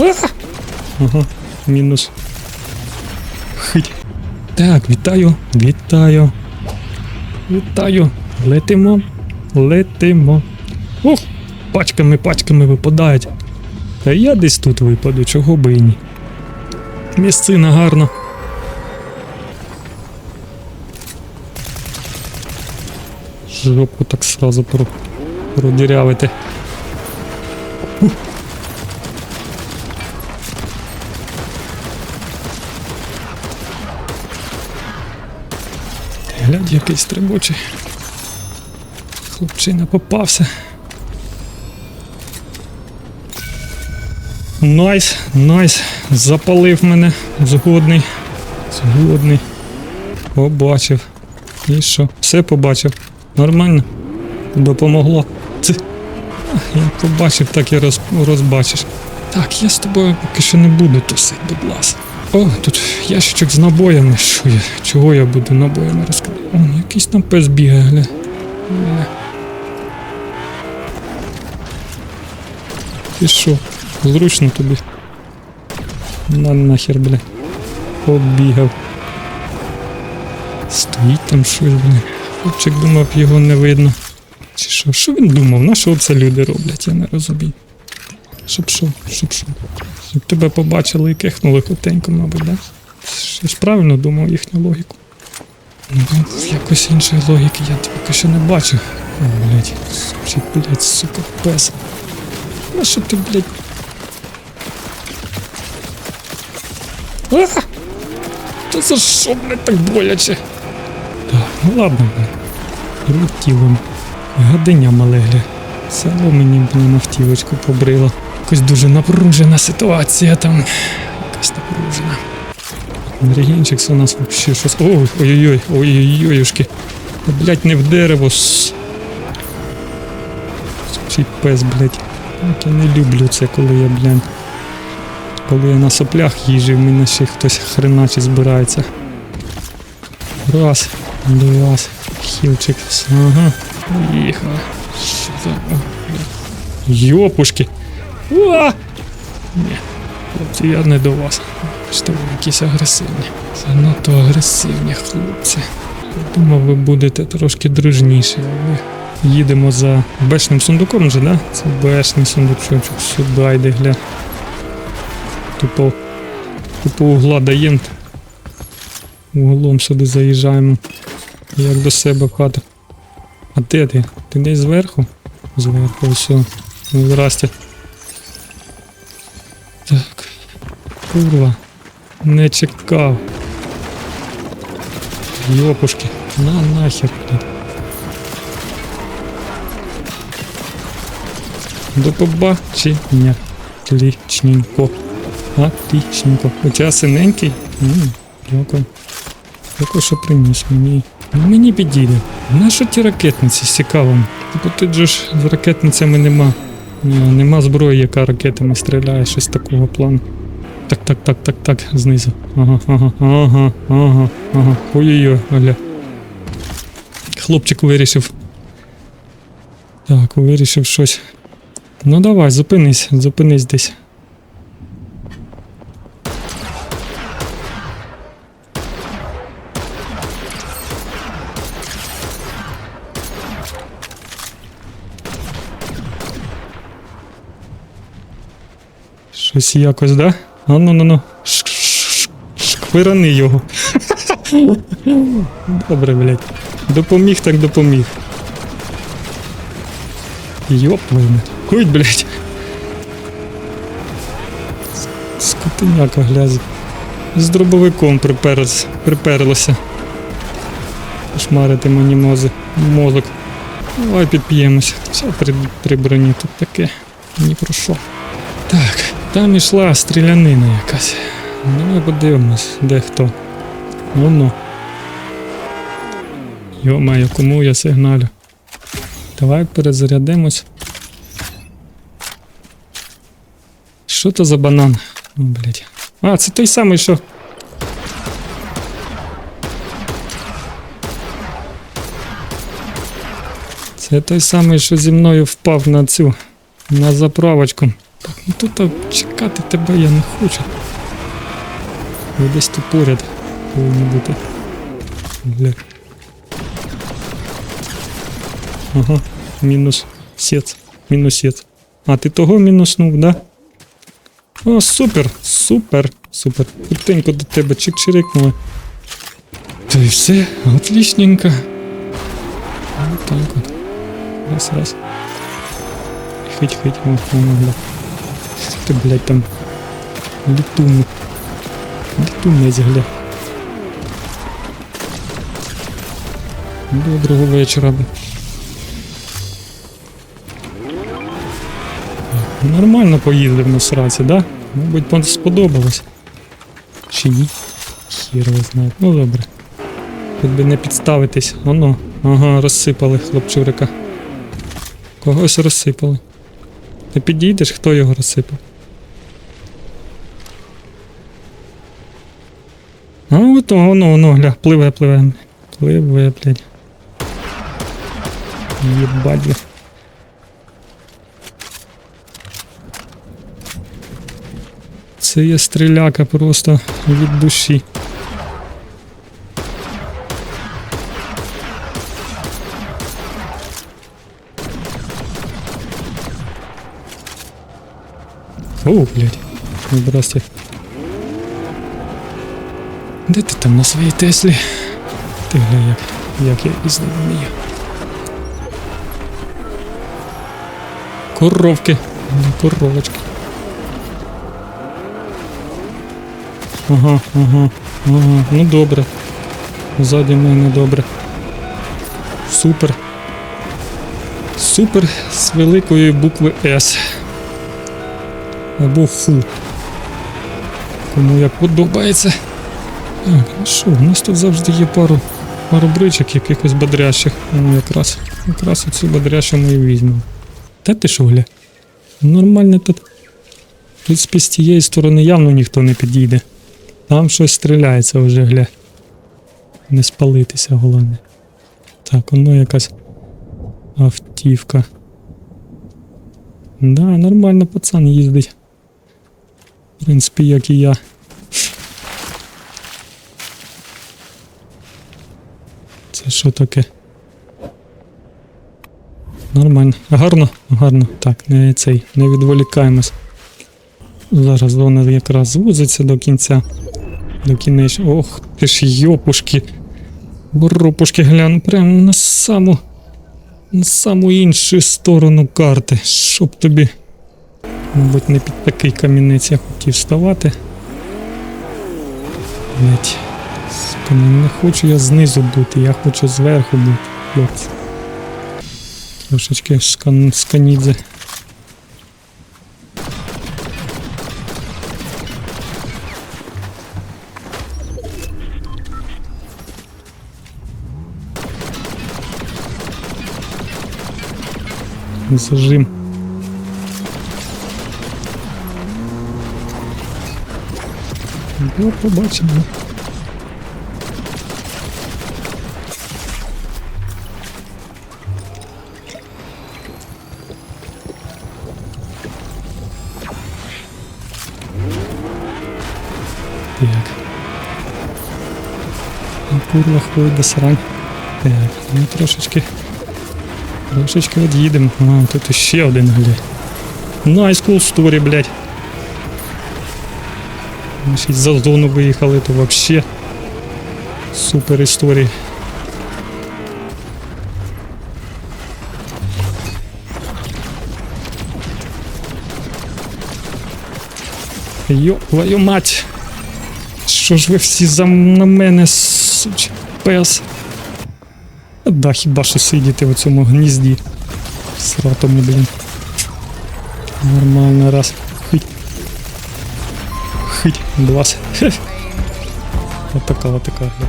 Ага, мінус. Хить. Так, вітаю, вітаю. Вітаю. Летимо. Летимо. Ух! Пачками, пачками випадають. А я десь тут випаду, чого би і ні. Місцина гарно. Жопу так сразу про... продірявити. Глядь, який стрибочий. Хлопчина попався. Найс, найс. Запалив мене. Згодний. Згодний. Побачив. І що? Все побачив. Нормально? Допомогло. Це. Ах, Я побачив, так і роз... розбачиш. Так, я з тобою поки що не буду тусити, будь ласка. О, тут ящичок з набоями. Що я? Чого я буду набоями розкидати? О, якийсь там пес бігає, гля. Ти що? Зручно тобі. На нахер, бля. Побігав. Стоїть там щось, бля. Хлопчик думав, його не видно. Чи що? Що він думав? На що це люди роблять? Я не розумію. Щоб що? Щоб що? Щоб тебе побачили і кихнули хотенько, мабуть, да? Я ж правильно думав їхню логіку. Ну, якось іншої логіки я поки що не бачу. О, блядь, сучий, блядь, сука, пес. На що ти, блядь? А! Та за що, блядь, так боляче? Так, ну ладно, блядь. Рутілом. Гадиня малегля. Село мені, блін, автівочку побрило. Якось дуже напружена ситуація там. Якась напружена. Регінчик у нас вообще щось. Ой, ой-ой-ой, ой-ой-ой, Блять, не в дерево. Сучий пес, блять. Я не люблю це, коли я, блін. Коли я на соплях їжджу, в мене ще хтось хреначе збирається. Раз, два, хілчик. Ага. Поїхали. Йопушки. Уа! Ні. Хлопці, я не до вас. Що ви якісь агресивні. Занадто агресивні хлопці. Думав, ви будете трошки дружніші, ви їдемо за бешним сундуком вже, да? Це бешний сундучочок. Сюди йде, гля. Тупо, тупо угла даємо. Углом сюди заїжджаємо. Як до себе в хату. А де ти? Ти десь зверху? Зверху, все. Ну, здрасте. Так. Курва. Не чекав. Йопушки. На нахер. До побачення. Отличненько. Отличненько. У тебе синенький? Дякую. Дякую, що приніс мені. Ну, Мені підійде. Нащо ті ракетниці з цікавим? Бо тут же ж з ракетницями нема. Ні, нема зброї, яка ракетами стріляє, щось такого плану. Так, так, так, так, так, знизу. Ага, ага, ага, ага, ага. Ой-ой-ой, Оля. Хлопчик вирішив. Так, вирішив щось. Ну давай, зупинись, зупинись десь. Щось якось, да? А ну ну ну. Шквирани його. Добре, блядь. Допоміг, так допоміг. Йоп, мать. Ой, блядь. Скотиняка глязь. З дробовиком приперлось, приперлося. Шмарити мені мози, мозок. Давай підп'ємось. Все при, при броні тут таке. Ні про що. Так, там ішла стрілянина якась. Давай подивимось, де хто. Воно. Йо-маю, кому я сигналю? Давай перезарядимось. Що то за банан? О, блядь. А, це той самий, що. Це той самий, що зі мною впав на цю. На заправочку. Ну тут чекати тебе я не хочу. Ви десь тут поряд повинні бути. Бля. Ага, мінус сец. Мінусець. А, ти того мінуснув, да? О, супер, супер, супер. Хутенько до тебе чик-чирикнули. Та й все, отличненько. Вот так от. Раз, раз. Хить, хить, о, воно, бля. Ти, блядь, там? Літун. Літунець, гля. Доброго вечора. Нормально поїздив на сраці, да? Мабуть, вам сподобалось. Чи ні? Хір його знає. Ну добре. Хоч би не підставитись. Оно. Ага, розсипали хлопчурика. Когось розсипали. Ти підійдеш, хто його розсипав? А от воно, воно, гля, пливе, пливе. Пливе, блядь. Єбать. бля. Це є стріляка просто від душі. О, блядь. Здрасте. Де ти там на своїй Теслі? Ти гля як, як я їздив вмію. Коровки. Коровочки. Ага, ага, ага, ну добре. Ззаді мене добре. Супер. Супер з великої букви С. Або фу. Кому як подобається. Ну що, у нас тут завжди є пару, пару бричок якихось бодрящих. Ну якраз, якраз оцю бодрящу ми і візьмемо. Та ти що, гля? Нормально тут. В принципі, з тієї сторони явно ніхто не підійде. Там щось стріляється вже, гля. Не спалитися, головне. Так, воно якась автівка. Да, нормально пацан їздить. В принципі, як і я. Це що таке? Нормально. Гарно, гарно. Так, не цей, не відволікаємось. Зараз вона якраз звузиться до кінця. До кінець. Ох, ти ж йопушки. Боропушки гляну прямо на саму. На саму іншу сторону карти. Щоб тобі. Мабуть, не під такий камінець я хотів ставати. Блять. Не хочу я знизу бути, я хочу зверху бути, хлопці. Трошечки скан... сканідзе. Зажим. Ну, побачимо. Курва ходить до срань. Так, ну трошечки. Трошечки від'їдемо. А, тут ще один гля. Nice cool story, блядь. Ми ще за зону виїхали, то вообще супер історія. Йоп, твою мать! Що ж ви всі за на мене, пес? Да, хіба що сидіти в цьому гнізді. Сратому, блін. Нормально, раз. Хить. Хить, Блас. Отака, отака. да.